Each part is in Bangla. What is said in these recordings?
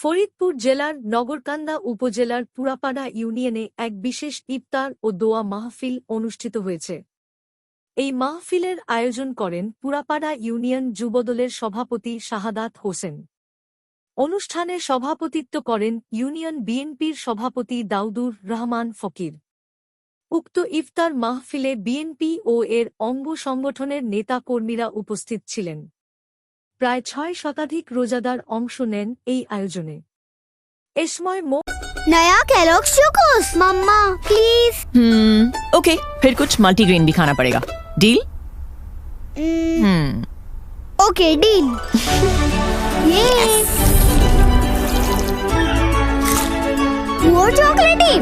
ফরিদপুর জেলার নগরকান্দা উপজেলার পুরাপাড়া ইউনিয়নে এক বিশেষ ইফতার ও দোয়া মাহফিল অনুষ্ঠিত হয়েছে। এই মাহফিলের আয়োজন করেন পুরাপাড়া ইউনিয়ন যুবদলের সভাপতি শাহাদাত হোসেন। অনুষ্ঠানে সভাপতিত্ব করেন ইউনিয়ন বিএনপির সভাপতি দাউদুর রহমান ফকির। উক্ত ইফতার মাহফিলে বিএনপি ও এর অঙ্গ সংগঠনের নেতাকর্মীরা উপস্থিত ছিলেন। প্রায় ছয় শতাধিক রোজাদার অংশ নেন এই আয়োজনে এ সময় মো नया कैलॉग्स चोकोस मम्मा प्लीज हम्म ओके फिर कुछ मल्टीग्रेन भी खाना पड़ेगा डील हम्म ओके डील ये वो चॉकलेटी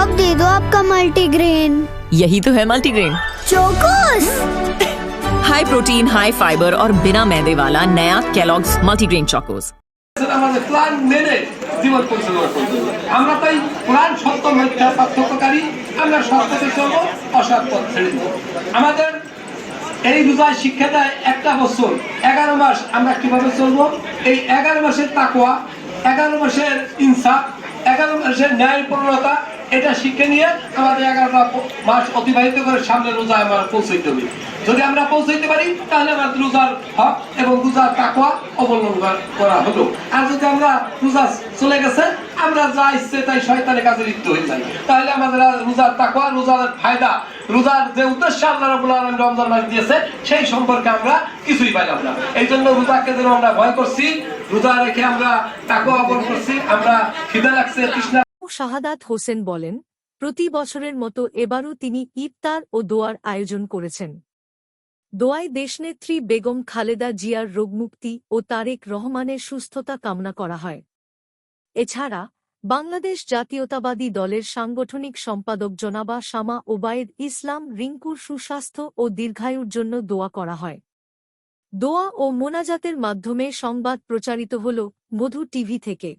अब दे दो आपका मल्टीग्रेन यही तो है multigrain Chocos high protein high fibre और बिना मैदे वाला नया कैलॉग्स मल्टीग्रेन चोकोस আসলে আমাদের প্ল্যান মেনে জীবন পরিচালনা করতে হবে। আমরা তাই প্ল্যান সত্য মিথ্যা পার্থক্যকারী আমরা সত্যতে চলবো অসৎ পথ ছেড়ে দেবো আমাদের এই রোজায় শিক্ষা দেয় একটা বছর এগারো মাস আমরা কিভাবে চলবো এই এগারো মাসের তাকুয়া এগারো মাসের ইনসাফ এগারো মাসের ন্যায় প্রণতা এটা শিক্ষা নিয়ে আমাদের এগারোটা মাস অতিবাহিত করে সামনে রোজায় আমরা পৌঁছাইতে হবে যদি আমরা পৌঁছাইতে পারি, তাহলে আমাদের রোজার হক এবং রোজার তাকুয়া অবলম্বন করা হলো। আর যদি আমরা রোজা চলে গেছে, আমরা যা ইচ্ছে তাই শয়তানের কাজে লিপ্ত হয়ে যাই তাহলে আমাদের রোজার তাকুয়া রোজার ফায়দা, রোজার যে উদ্দেশ্য আল্লাহ রাব্বুল আলামিন রমজান মাস দিয়েছে, সেই সম্পর্কে আমরা কিছুই পাইলাম না। এই জন্য রোজাকে যেন আমরা ভয় করছি, রোজা রেখে আমরা তাকুয়া অবলম্বন করছি, আমরা খিদে লাগছে, তৃষ্ণা শাহাদাত হোসেন বলেন, প্রতি বছরের মতো এবারও তিনি ইফতার ও দোয়ার আয়োজন করেছেন। দোয়ায় দেশনেত্রী বেগম খালেদা জিয়ার রোগমুক্তি ও তারেক রহমানের সুস্থতা কামনা করা হয়। এছাড়া, বাংলাদেশ জাতীয়তাবাদী দলের সাংগঠনিক সম্পাদক জনাবা শামা ওবায়েদ ইসলাম রিঙ্কুর সুস্বাস্থ্য ও দীর্ঘায়ুর জন্য দোয়া করা হয়। দোয়া ও মোনাজাতের মাধ্যমে সংবাদ প্রচারিত হল মধু টিভি থেকে।